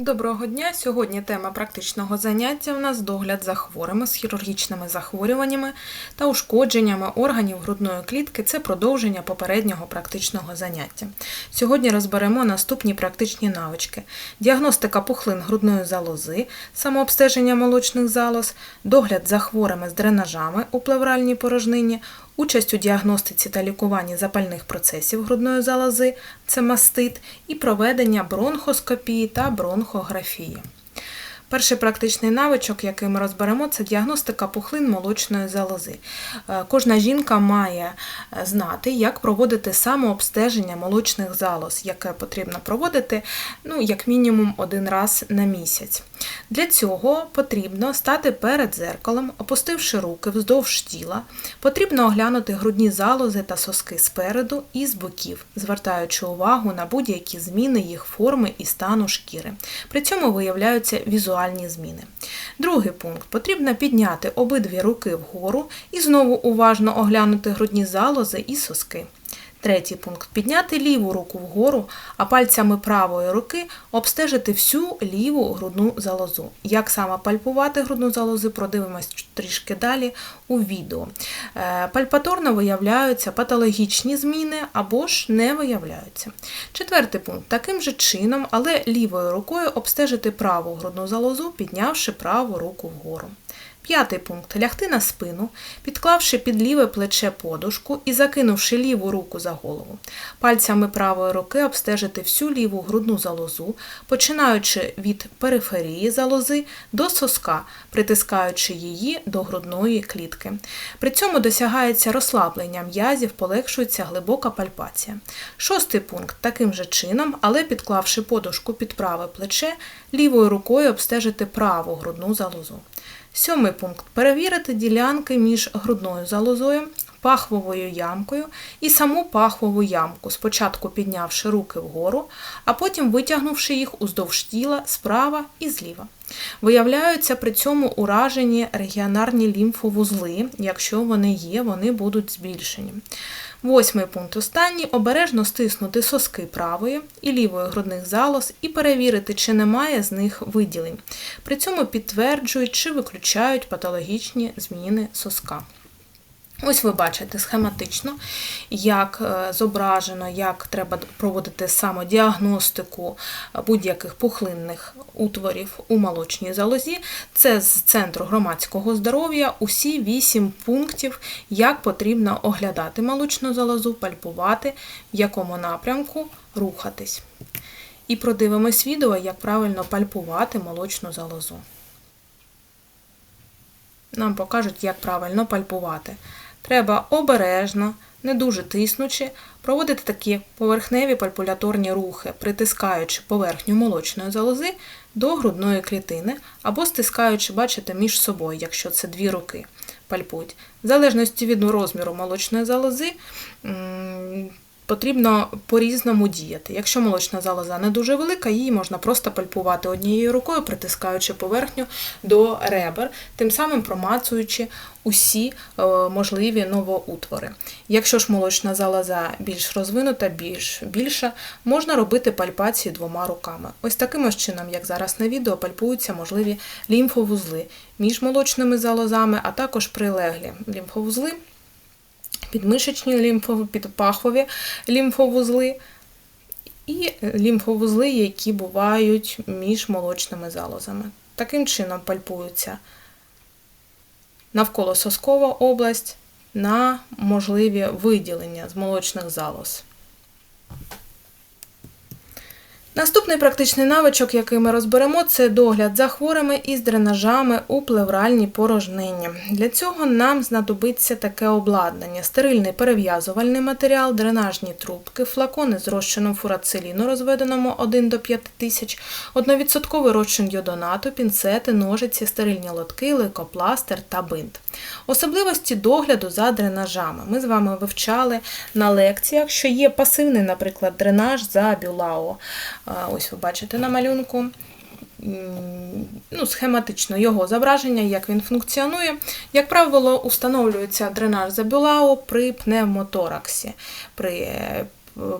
Доброго дня! Сьогодні тема практичного заняття у нас догляд за хворими з хірургічними захворюваннями та ушкодженнями органів грудної клітки. Це продовження попереднього практичного заняття. Сьогодні розберемо наступні практичні навички: діагностика пухлин грудної залози, самообстеження молочних залоз, догляд за хворими з дренажами у плевральній порожнині, участь у діагностиці та лікуванні запальних процесів грудної залози, це мастит, і проведення бронхоскопії та бронхографії. Перший практичний навичок, який ми розберемо, це діагностика пухлин молочної залози. Е, Кожна жінка має е, знати, як проводити самообстеження молочних залоз, яке потрібно проводити ну, як мінімум один раз на місяць. Для цього потрібно стати перед зеркалом, опустивши руки вздовж тіла. Потрібно оглянути грудні залози та соски спереду і з боків, звертаючи увагу на будь-які зміни їх форми і стану шкіри. При цьому виявляються візуальні зміни. Другий пункт потрібно підняти обидві руки вгору і знову уважно оглянути грудні залози і соски. Третій пункт підняти ліву руку вгору, а пальцями правої руки обстежити всю ліву грудну залозу. Як саме пальпувати грудну залозу, продивимось трішки далі у відео. Е, Пальпаторно виявляються патологічні зміни або ж не виявляються. Четвертий пункт таким же чином, але лівою рукою обстежити праву грудну залозу, піднявши праву руку вгору. П'ятий пункт лягти на спину, підклавши під ліве плече подушку і закинувши ліву руку за голову. Пальцями правої руки обстежити всю ліву грудну залозу, починаючи від периферії залози до соска, притискаючи її до грудної клітки. При цьому досягається розслаблення м'язів, полегшується глибока пальпація. Шостий пункт таким же чином, але підклавши подушку під праве плече, лівою рукою обстежити праву грудну залозу. Сьомий пункт перевірити ділянки між грудною залозою, пахвовою ямкою і саму пахвову ямку, спочатку піднявши руки вгору, а потім витягнувши їх уздовж тіла справа і зліва. Виявляються при цьому уражені регіонарні лімфовузли, якщо вони є, вони будуть збільшені. Восьмий пункт останній обережно стиснути соски правої і лівої грудних залоз і перевірити, чи немає з них виділень. При цьому підтверджують чи виключають патологічні зміни соска. Ось ви бачите схематично, як е, зображено, як треба проводити самодіагностику будь-яких пухлинних утворів у молочній залозі. Це з Центру громадського здоров'я усі вісім пунктів, як потрібно оглядати молочну залозу, пальпувати, в якому напрямку рухатись. І продивимось відео, як правильно пальпувати молочну залозу. Нам покажуть, як правильно пальпувати. Треба обережно, не дуже тиснучи, проводити такі поверхневі пальпуляторні рухи, притискаючи поверхню молочної залози до грудної клітини або стискаючи, бачите, між собою, якщо це дві руки пальпуть. В залежності від розміру молочної залози потрібно по-різному діяти. Якщо молочна залоза не дуже велика, її можна просто пальпувати однією рукою, притискаючи поверхню до ребер, тим самим промацуючи усі е, можливі новоутвори. Якщо ж молочна залоза більш розвинута, більш більша, можна робити пальпації двома руками. Ось таким чином, як зараз на відео, пальпуються можливі лімфовузли між молочними залозами, а також прилеглі лімфовузли підмишечні лімфові, підпахові лімфовузли і лімфовузли, які бувають між молочними залозами. Таким чином пальпуються навколо соскова область на можливі виділення з молочних залоз. Наступний практичний навичок, який ми розберемо, це догляд за хворими із дренажами у плевральній порожнині. Для цього нам знадобиться таке обладнання: стерильний перев'язувальний матеріал, дренажні трубки, флакони з розчином фурациліну, розведеному 1 до 5 тисяч, одновідсотковий розчин йодонату, пінцети, ножиці, стерильні лотки, лейкопластир та бинт. Особливості догляду за дренажами. Ми з вами вивчали на лекціях, що є пасивний, наприклад, дренаж за бюлао. Ось ви бачите на малюнку. Ну, Схематично його зображення, як він функціонує. Як правило, установлюється дренаж за Бюлау при пневмотораксі, при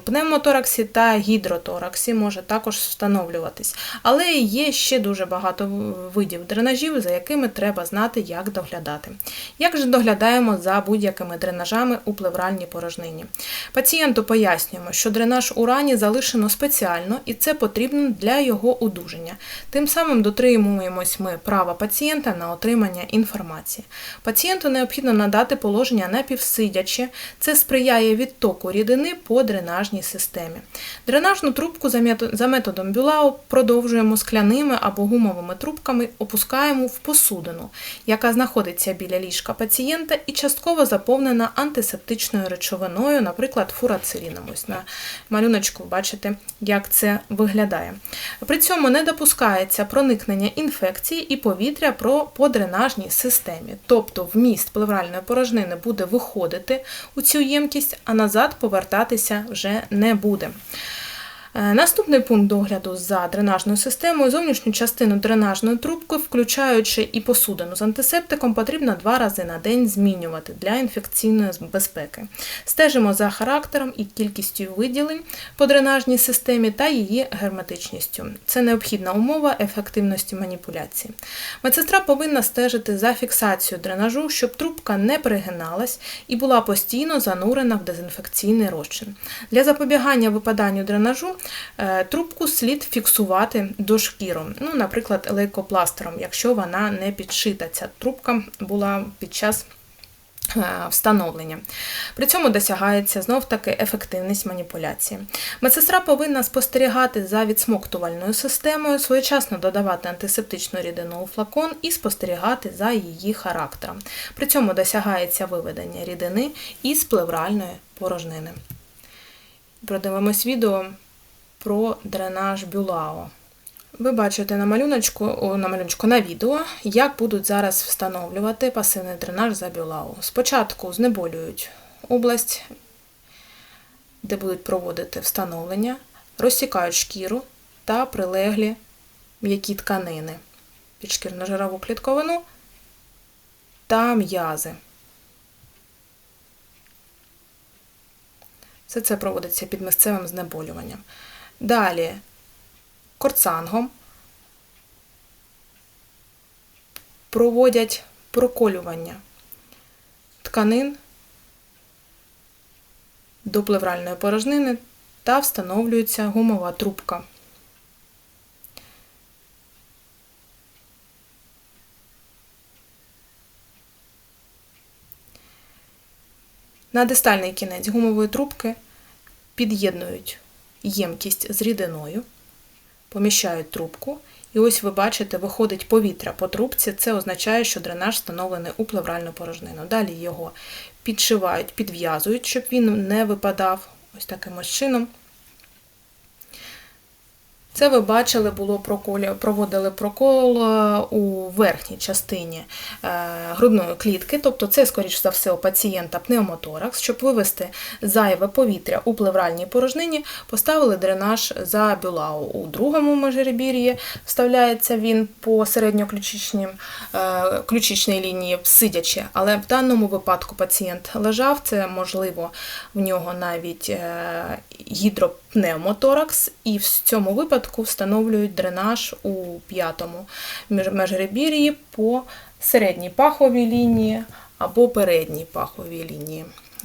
пневмотораксі та гідротораксі може також встановлюватись. Але є ще дуже багато видів дренажів, за якими треба знати, як доглядати. Як же доглядаємо за будь-якими дренажами у плевральній порожнині? Пацієнту пояснюємо, що дренаж у рані залишено спеціально і це потрібно для його удуження. Тим самим дотримуємось ми права пацієнта на отримання інформації. Пацієнту необхідно надати положення напівсидяче, це сприяє відтоку рідини по дренажній системі. Дренажну трубку за методом Бюлау продовжуємо скляними або гумовими трубками, опускаємо в посудину, яка знаходиться біля ліжка пацієнта і частково заповнена антисептичною речовиною, наприклад, фурациліном. Ось на малюночку бачите, як це виглядає. При цьому не допускається проникнення інфекції і повітря по дренажній системі, тобто вміст плевральної порожнини буде виходити у цю ємкість, а назад повертатися вже не буде. Е, Наступний пункт догляду за дренажною системою зовнішню частину дренажної трубки, включаючи і посудину з антисептиком, потрібно два рази на день змінювати для інфекційної безпеки. Стежимо за характером і кількістю виділень по дренажній системі та її герметичністю. Це необхідна умова ефективності маніпуляції. Медсестра повинна стежити за фіксацією дренажу, щоб трубка не перегиналась і була постійно занурена в дезінфекційний розчин. Для запобігання випаданню дренажу трубку слід фіксувати дошкіром, ну, наприклад, лейкопластером, якщо вона не підшита. Ця трубка була під час е, встановлення. При цьому досягається знов-таки ефективність маніпуляції. Медсестра повинна спостерігати за відсмоктувальною системою, своєчасно додавати антисептичну рідину у флакон і спостерігати за її характером. При цьому досягається виведення рідини із плевральної порожнини. Продивимось відео про дренаж Бюлао. Ви бачите на малюночку, на малюночку на відео, як будуть зараз встановлювати пасивний дренаж за Бюлао. Спочатку знеболюють область, де будуть проводити встановлення, розсікають шкіру та прилеглі м'які тканини, підшкірно-жирову клітковину та м'язи. Все це проводиться під місцевим знеболюванням. Далі корцангом проводять проколювання тканин до плевральної порожнини та встановлюється гумова трубка. На дистальний кінець гумової трубки під'єднують ємкість з рідиною, поміщають трубку, і ось ви бачите, виходить повітря по трубці. Це означає, що дренаж встановлений у плевральну порожнину. Далі його підшивають, підв'язують, щоб він не випадав ось таким ось чином. Це ви бачили, було проколі, проводили прокол е, у верхній частині е, грудної клітки, тобто це, скоріш за все, у пацієнта пневмоторакс. Щоб вивести зайве повітря у плевральній порожнині, поставили дренаж за бюлау. У другому межребір'ї вставляється він по середньоключичній е, лінії сидячи, але в даному випадку пацієнт лежав, це можливо в нього навіть гідропневмоторакс, і в цьому випадку встановлюють дренаж у п'ятому межребір'ї по середній паховій лінії або передній паховій лінії,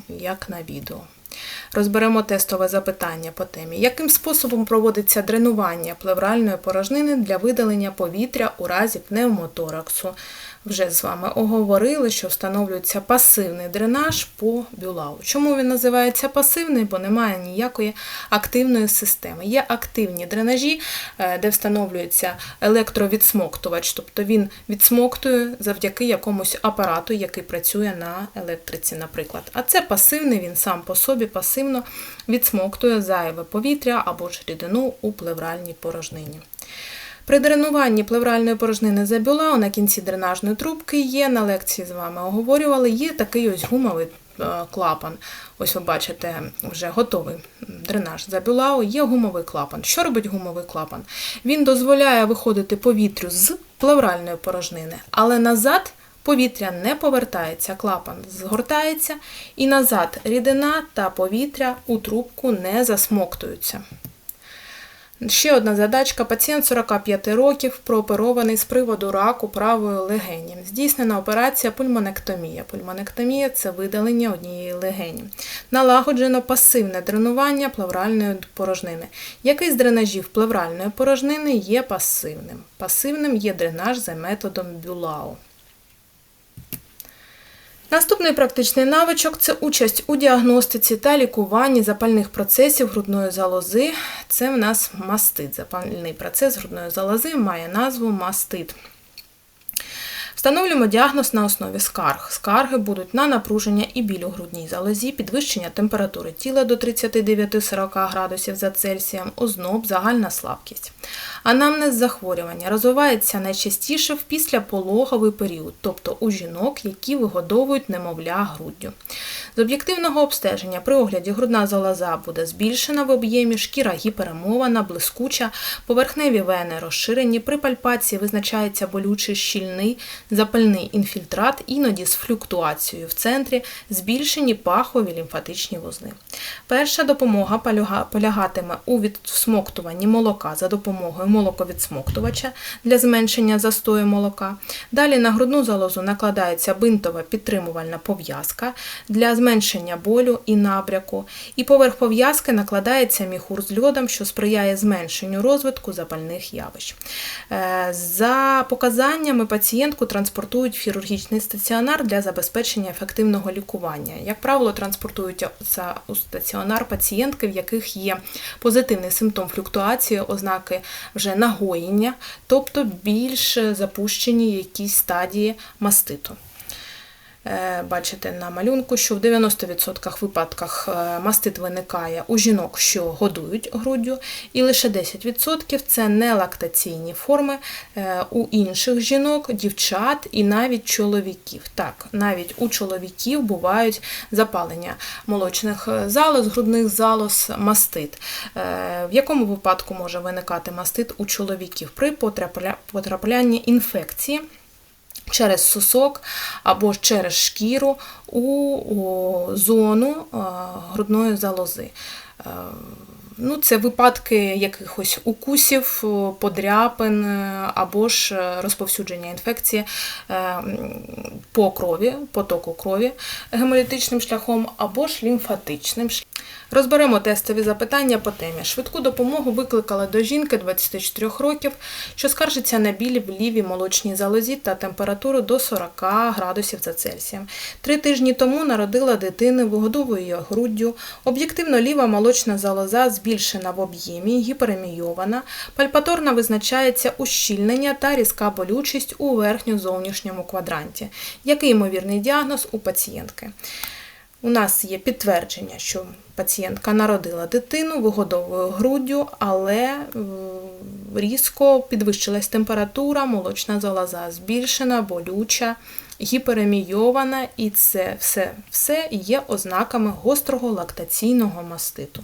як на відео. Розберемо тестове запитання по темі. Яким способом проводиться дренування плевральної порожнини для видалення повітря у разі пневмотораксу? Вже з вами оговорили, що встановлюється пасивний дренаж по бюлау. Чому він називається пасивний? Бо немає ніякої активної системи. Є активні дренажі, е, де встановлюється електровідсмоктувач, тобто він відсмоктує завдяки якомусь апарату, який працює на електриці, наприклад. А це пасивний, він сам по собі пасивно відсмоктує зайве повітря або ж рідину у плевральній порожнині. При дренуванні плевральної порожнини забюлау на кінці дренажної трубки є, на лекції з вами оговорювали, є такий ось гумовий е, клапан. Ось ви бачите, вже готовий дренаж за бюлау, є гумовий клапан. Що робить гумовий клапан? Він дозволяє виходити повітрю з плевральної порожнини, але назад повітря не повертається, клапан згортається і назад рідина та повітря у трубку не засмоктуються. Ще одна задачка. Пацієнт 45 років прооперований з приводу раку правої легені. Здійснена операція пульмонектомія. Пульмонектомія це видалення однієї легені. Налагоджено пасивне дренування плевральної порожнини. Який з дренажів плевральної порожнини є пасивним? Пасивним є дренаж за методом Бюлау. Наступний практичний навичок це участь у діагностиці та лікуванні запальних процесів грудної залози. Це в нас мастит. Запальний процес грудної залози має назву мастит. Встановлюємо діагноз на основі скарг. Скарги будуть на напруження і біль у грудній залозі, підвищення температури тіла до 39-40 градусів за Цельсієм, озноб, загальна слабкість. Анамнез захворювання розвивається найчастіше в післяпологовий період, тобто у жінок, які вигодовують немовля груддю. З об'єктивного обстеження при огляді грудна залоза буде збільшена в об'ємі, шкіра гіперемована, блискуча, поверхневі вени розширені, при пальпації визначається болючий щільний запальний інфільтрат, іноді з флюктуацією в центрі, збільшені пахові лімфатичні вузли. Перша допомога полягатиме у відсмоктуванні молока за допомогою молоковідсмоктувача для зменшення застою молока. Далі на грудну залозу накладається бинтова підтримувальна пов'язка для зменшення болю і набряку, і поверх пов'язки накладається міхур з льодом, що сприяє зменшенню розвитку запальних явищ. Е, за показаннями пацієнтку транспортують в хірургічний стаціонар для забезпечення ефективного лікування. Як правило, транспортуються у стаціонар пацієнтки, в яких є позитивний симптом флюктуації, ознаки вже нагоєння, тобто більш запущені якісь стадії маститу. Е, бачите на малюнку, що в 90% випадках е, мастит виникає у жінок, що годують груддю, і лише 10% це нелактаційні форми е, у інших жінок, дівчат і навіть чоловіків. Так, навіть у чоловіків бувають запалення молочних залоз, грудних залоз, мастит. В якому випадку може виникати мастит у чоловіків при потраплянні інфекції? Через сосок або через шкіру у зону грудної залози. Е, ну, Це випадки якихось укусів, подряпин або ж розповсюдження інфекції е, по крові, потоку крові гемолітичним шляхом або ж лімфатичним шляхом. Розберемо тестові запитання по темі. Швидку допомогу викликали до жінки 24 років, що скаржиться на біль в лівій молочній залозі та температуру до 40 градусів за Цельсієм. Три тижні тому народила дитини, вигодовує груддю. Об'єктивно ліва молочна залоза збільшена в об'ємі, гіперемійована, пальпаторна визначається ущільнення та різка болючість у верхньо-зовнішньому квадранті. Який ймовірний діагноз у пацієнтки? У нас є підтвердження, що пацієнтка народила дитину, вигодовою груддю, але е, різко підвищилась температура, молочна залоза збільшена, болюча, гіперемійована, і це все, все є ознаками гострого лактаційного маститу.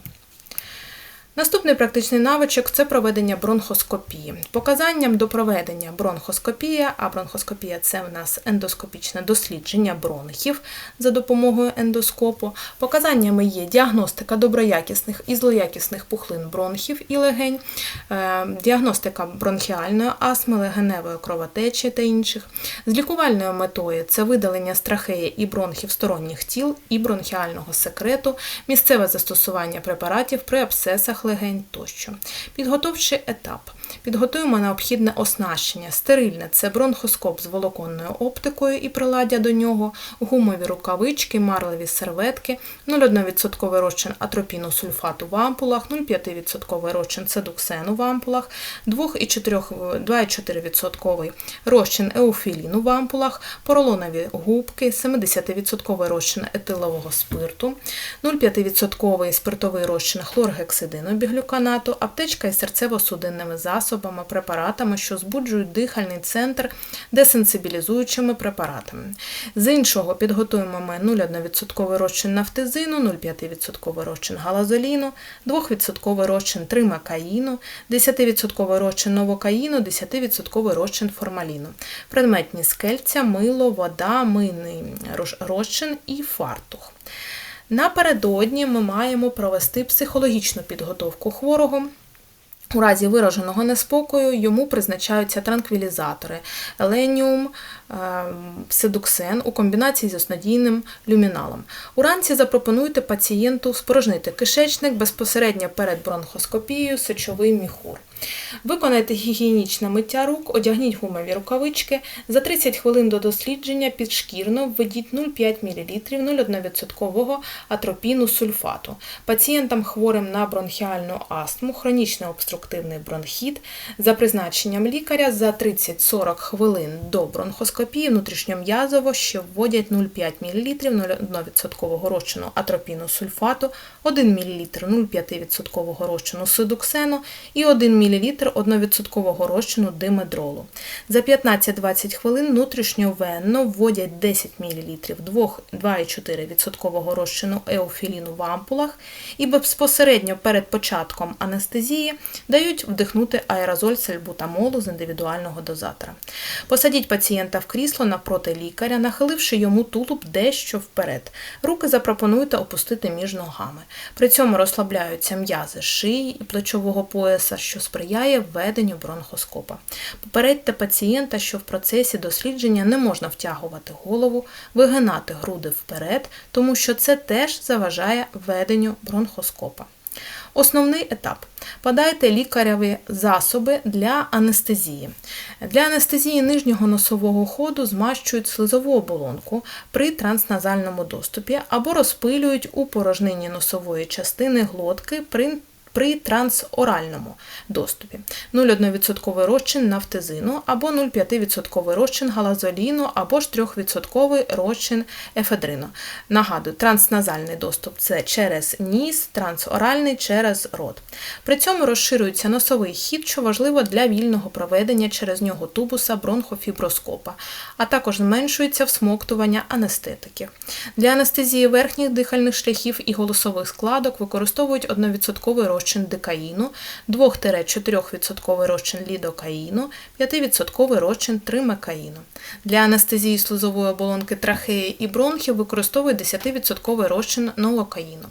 Наступний практичний навичок це проведення бронхоскопії. Показанням до проведення бронхоскопії, а бронхоскопія це в нас ендоскопічне дослідження бронхів за допомогою ендоскопу. Показаннями є діагностика доброякісних і злоякісних пухлин бронхів і легень, е, діагностика бронхіальної астми, легеневої кровотечі та інших. З лікувальною метою це видалення страхеї і бронхів сторонніх тіл і бронхіального секрету, місцеве застосування препаратів при абсцесах легень тощо. Підготовчий етап. Підготуємо необхідне оснащення. Стерильне це бронхоскоп з волоконною оптикою і приладдя до нього, гумові рукавички, марливі серветки, 0,1% розчин атропіну сульфату в ампулах, 0,5% розчин цедуксену в ампулах, 2,4% розчин еофіліну в ампулах, поролонові губки, 70% розчин етилового спирту, 0,5% спиртовий розчин хлоргексидину біглюканату, аптечка із серцево-судинними засобами, препаратами, що збуджують дихальний центр десенсибілізуючими препаратами. З іншого підготуємо ми 0,1% розчин нафтизину, 0,5% розчин галазоліну, 2% розчин тримакаїну, 10% розчин новокаїну, 10% розчин формаліну. Предметні скельця, мило, вода, мийний розчин і фартух. Напередодні ми маємо провести психологічну підготовку хворого. У разі вираженого неспокою йому призначаються транквілізатори, еленіум, пседуксен у комбінації з основнійним люміналом. Уранці запропонуйте пацієнту спорожнити кишечник безпосередньо перед бронхоскопією сечовий міхур. Виконайте гігієнічне миття рук, одягніть гумові рукавички. За 30 хвилин до дослідження підшкірно введіть 0,5 мл 0,1% атропіну сульфату. Пацієнтам хворим на бронхіальну астму, хронічний обструктивний бронхіт за призначенням лікаря за 30-40 хвилин до бронхоскопії внутрішньом'язово ще вводять 0,5 мл 0,1% розчину атропіну сульфату, 1 мл 0,5% розчину сидуксену і 1 мл мл 1% розчину димедролу. За 15-20 хвилин внутрішньовенно вводять 10 мл 2,4% розчину еофіліну в ампулах і безпосередньо перед початком анестезії дають вдихнути аерозоль сальбутамолу з індивідуального дозатора. Посадіть пацієнта в крісло напроти лікаря, нахиливши йому тулуб дещо вперед. Руки запропонуйте опустити між ногами. При цьому розслабляються м'язи шиї і плечового пояса, що сприяє сприяє введенню бронхоскопа. Попередьте пацієнта, що в процесі дослідження не можна втягувати голову, вигинати груди вперед, тому що це теж заважає введенню бронхоскопа. Основний етап. Подайте лікареві засоби для анестезії. Для анестезії нижнього носового ходу змащують слизову оболонку при трансназальному доступі або розпилюють у порожнині носової частини глотки при при трансоральному доступі 0,1% розчин нафтизину або 0,5% розчин галазоліну або ж 3% розчин ефедрину. Нагадую, трансназальний доступ це через ніс, трансоральний через рот. При цьому розширюється носовий хід, що важливо для вільного проведення через нього тубуса бронхофіброскопа, а також зменшується всмоктування анестетиків. Для анестезії верхніх дихальних шляхів і голосових складок використовують 1% розчин розчин дикаїну, 2-4% розчин лідокаїну, 5% розчин тримекаїну. Для анестезії слизової оболонки трахеї і бронхів використовує 10% розчин новокаїну.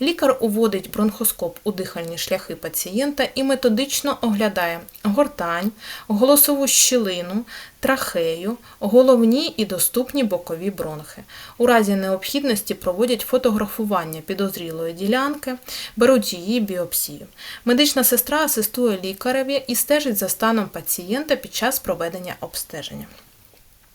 Лікар уводить бронхоскоп у дихальні шляхи пацієнта і методично оглядає гортань, голосову щілину, трахею, головні і доступні бокові бронхи. У разі необхідності проводять фотографування підозрілої ділянки, беруть її біопсію. Медична сестра асистує лікареві і стежить за станом пацієнта під час проведення обстеження.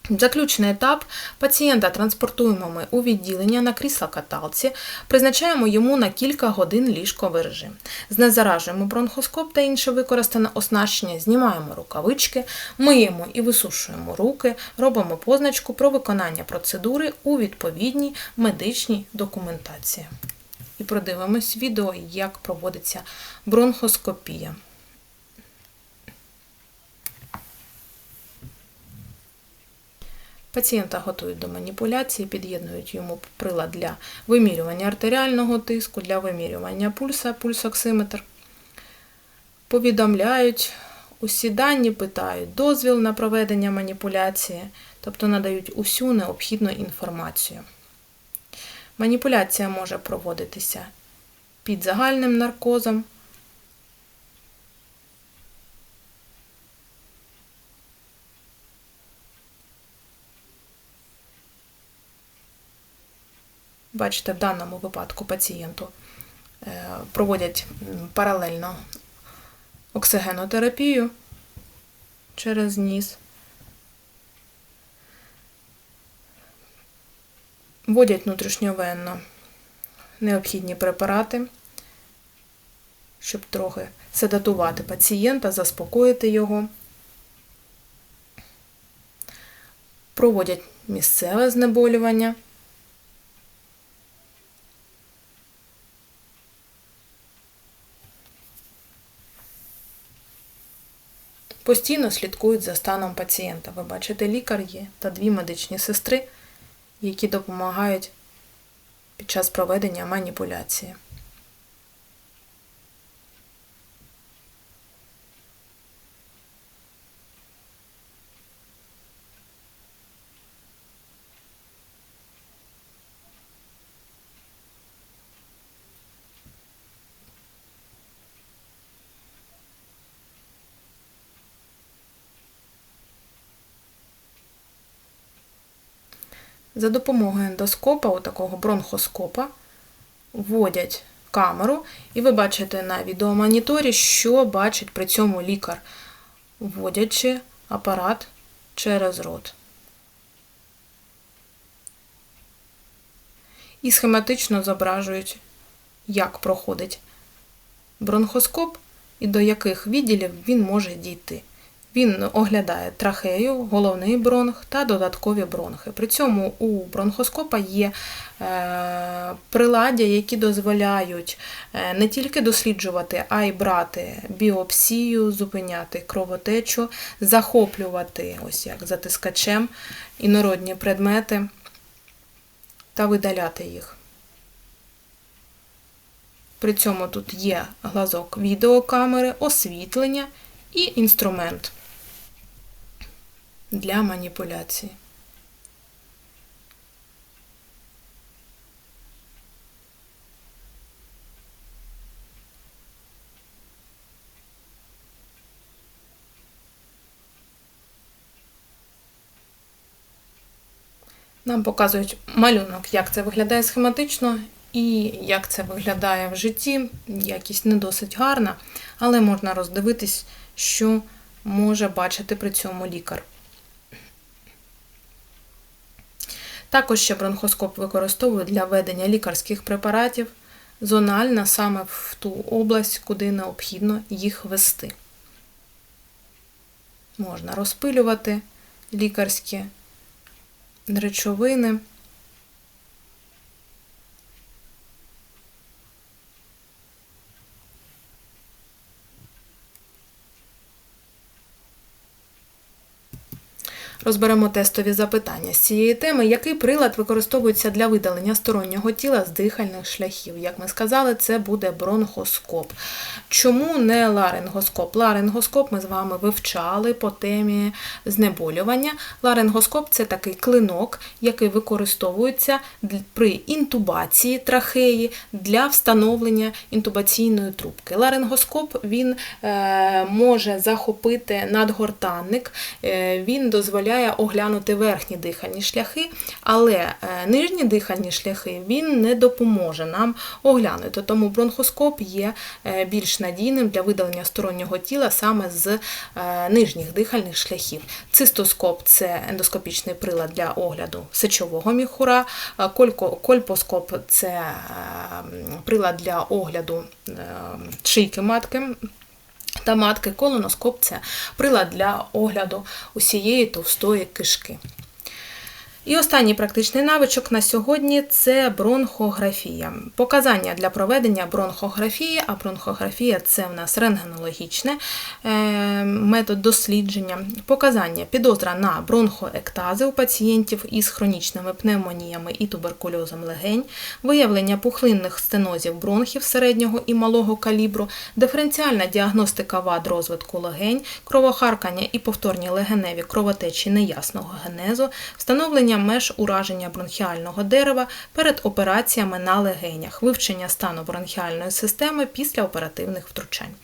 Заключний етап пацієнта транспортуємо ми у відділення на крісла каталці, призначаємо йому на кілька годин ліжковий режим. Знезаражуємо бронхоскоп та інше використане оснащення, знімаємо рукавички, миємо і висушуємо руки, робимо позначку про виконання процедури у відповідній медичній документації. І продивимось відео, як проводиться бронхоскопія. Пацієнта готують до маніпуляції, під'єднують йому прилад для вимірювання артеріального тиску, для вимірювання пульса, пульсоксиметр. Повідомляють усі дані, питають дозвіл на проведення маніпуляції, тобто надають усю необхідну інформацію. Маніпуляція може проводитися під загальним наркозом. Бачите, в даному випадку пацієнту е, проводять паралельно оксигенотерапію через ніс, вводять внутрішньовенно необхідні препарати, щоб трохи седатувати пацієнта, заспокоїти його, проводять місцеве знеболювання. Постійно слідкують за станом пацієнта. Ви бачите, лікар є та дві медичні сестри, які допомагають під час проведення маніпуляції. За допомогою ендоскопа, такого бронхоскопа, вводять камеру, і ви бачите на відеомоніторі, що бачить при цьому лікар, вводячи апарат через рот. І схематично зображують, як проходить бронхоскоп і до яких відділів він може дійти. Він оглядає трахею, головний бронх та додаткові бронхи. При цьому у бронхоскопа є е, приладдя, які дозволяють е, не тільки досліджувати, а й брати біопсію, зупиняти кровотечу, захоплювати, ось як затискачем, інородні предмети та видаляти їх. При цьому тут є глазок відеокамери, освітлення і інструмент для маніпуляції. Нам показують малюнок, як це виглядає схематично і як це виглядає в житті. Якість не досить гарна, але можна роздивитись, що може бачити при цьому лікар. Також ще бронхоскоп використовують для ведення лікарських препаратів зонально саме в ту область, куди необхідно їх вести. Можна розпилювати лікарські речовини. Розберемо тестові запитання з цієї теми. Який прилад використовується для видалення стороннього тіла з дихальних шляхів? Як ми сказали, це буде бронхоскоп. Чому не ларингоскоп? Ларингоскоп ми з вами вивчали по темі знеболювання. Ларингоскоп це такий клинок, який використовується при інтубації трахеї для встановлення інтубаційної трубки. Ларингоскоп він е, може захопити надгортанник, е, він дозволяє дозволяє оглянути верхні дихальні шляхи, але е, нижні дихальні шляхи він не допоможе нам оглянути. Тому бронхоскоп є е, більш надійним для видалення стороннього тіла саме з е, нижніх дихальних шляхів. Цистоскоп це ендоскопічний прилад для огляду сечового міхура, кольпоскоп це прилад для огляду шийки матки та матки колоноскоп це прилад для огляду усієї товстої кишки. І останній практичний навичок на сьогодні це бронхографія. Показання для проведення бронхографії, а бронхографія це в нас рентгенологічне е, метод дослідження. Показання підозра на бронхоектази у пацієнтів із хронічними пневмоніями і туберкульозом легень, виявлення пухлинних стенозів бронхів середнього і малого калібру, диференціальна діагностика вад розвитку легень, кровохаркання і повторні легеневі кровотечі неясного генезу, встановлення меж ураження бронхіального дерева перед операціями на легенях, вивчення стану бронхіальної системи після оперативних втручань.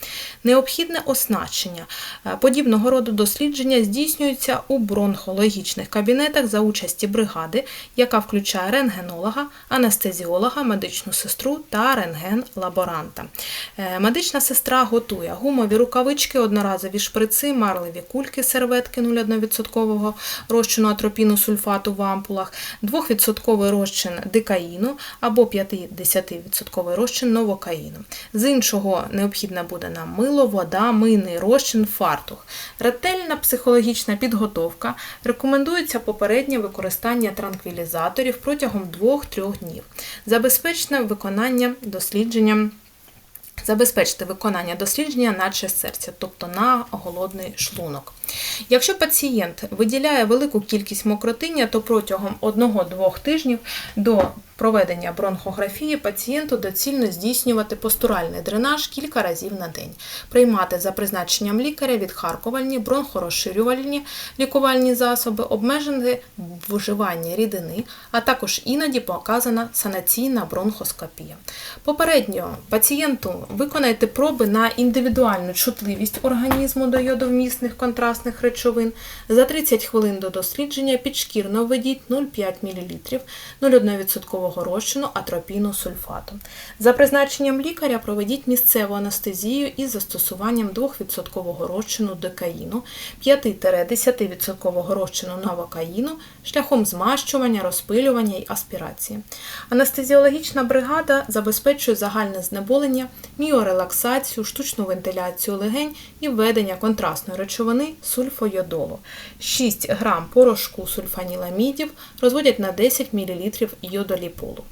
Необхідне оснащення е, подібного роду дослідження здійснюється у бронхологічних кабінетах за участі бригади, яка включає рентгенолога, анестезіолога, медичну сестру та рентген-лаборанта. Е, медична сестра готує гумові рукавички, одноразові шприци, марливі кульки, серветки 0,1% розчину атропіну сульфату ампулах, 2% розчин дикаїну або 50% розчин новокаїну. З іншого необхідна буде нам мило, вода, мийний розчин, фартух. Ретельна психологічна підготовка. Рекомендується попереднє використання транквілізаторів протягом 2-3 днів. Забезпечне виконання дослідження Забезпечте виконання дослідження на честь серця, тобто на голодний шлунок. Якщо пацієнт виділяє велику кількість мокротиння, то протягом 1-2 тижнів до проведення бронхографії пацієнту доцільно здійснювати постуральний дренаж кілька разів на день, приймати за призначенням лікаря відхаркувальні, бронхорозширювальні лікувальні засоби, обмежити вживання рідини, а також іноді показана санаційна бронхоскопія. Попередньо пацієнту виконайте проби на індивідуальну чутливість організму до йодовмісних контрастних речовин. За 30 хвилин до дослідження підшкірно введіть 0,5 мл 0,1% розчину атропіну сульфату. За призначенням лікаря проведіть місцеву анестезію із застосуванням 2% розчину декаїну, 5-10% розчину новокаїну шляхом змащування, розпилювання і аспірації. Анестезіологічна бригада забезпечує загальне знеболення, міорелаксацію, штучну вентиляцію легень і введення контрастної речовини сульфойодолу. 6 грам порошку сульфаніламідів розводять на 10 мл йодоліполу.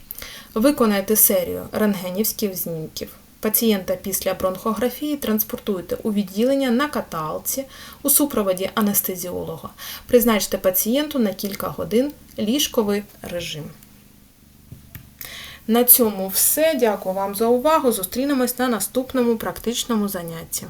Виконайте серію рентгенівських знімків. Пацієнта після бронхографії транспортуйте у відділення на каталці у супроводі анестезіолога. Призначте пацієнту на кілька годин ліжковий режим. На цьому все. Дякую вам за увагу. Зустрінемось на наступному практичному занятті.